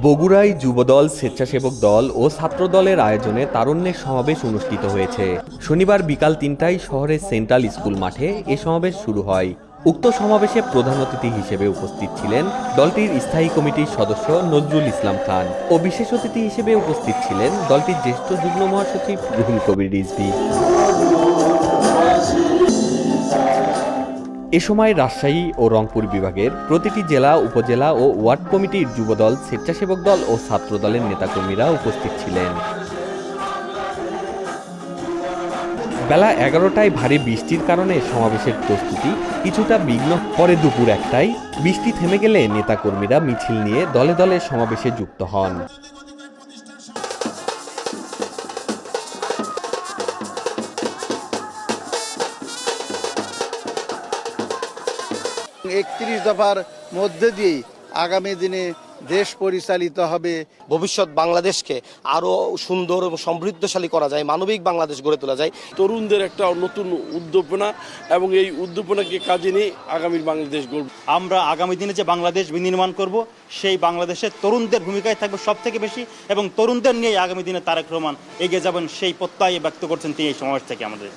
বগুড়ায় যুবদল স্বেচ্ছাসেবক দল ও ছাত্র দলের আয়োজনে তারুণ্যের সমাবেশ অনুষ্ঠিত হয়েছে। শনিবার বিকাল তিনটায় শহরের সেন্ট্রাল স্কুল মাঠে এ সমাবেশ শুরু হয়। উক্ত সমাবেশে প্রধান অতিথি হিসেবে উপস্থিত ছিলেন দলটির স্থায়ী কমিটির সদস্য নজরুল ইসলাম খান ও বিশেষ অতিথি হিসেবে উপস্থিত ছিলেন দলটির জ্যেষ্ঠ যুগ্ম মহাসচিব রুহুল কবির রিজভী। এ সময় রাজশাহী ও রংপুর বিভাগের প্রতিটি জেলা, উপজেলা ও ওয়ার্ড কমিটির যুবদল, স্বেচ্ছাসেবক দল ও ছাত্র দলের নেতাকর্মীরা উপস্থিত ছিলেন। বেলা এগারোটায় ভারী বৃষ্টির কারণে সমাবেশের প্রস্তুতি কিছুটা বিঘ্ন পরে দুপুর একটায়। বৃষ্টি থেমে গেলে নেতাকর্মীরা মিছিল নিয়ে দলে দলে সমাবেশে যুক্ত হন। একত্রিশ দফার মধ্যে দিয়েই আগামী দিনে দেশ পরিচালিত হবে। ভবিষ্যৎ বাংলাদেশকে আরও সুন্দর এবং সমৃদ্ধশালী করা যায় মানবিক বাংলাদেশ গড়ে তোলা যায়। তরুণদের একটা নতুন উদ্দীপনা এবং এই উদ্দীপনাকে কাজে নিয়ে আগামীর বাংলাদেশ গড়ব। আমরা আগামী দিনে যে বাংলাদেশ বিনির্মাণ করব সেই বাংলাদেশে তরুণদের ভূমিকায় থাকবে সব থেকে বেশি এবং তরুণদের নিয়ে আগামী দিনে তারেক রহমান এগিয়ে যাবেন সেই প্রত্যয় ব্যক্ত করছেন তিনি এই সমাজ থেকে আমাদের।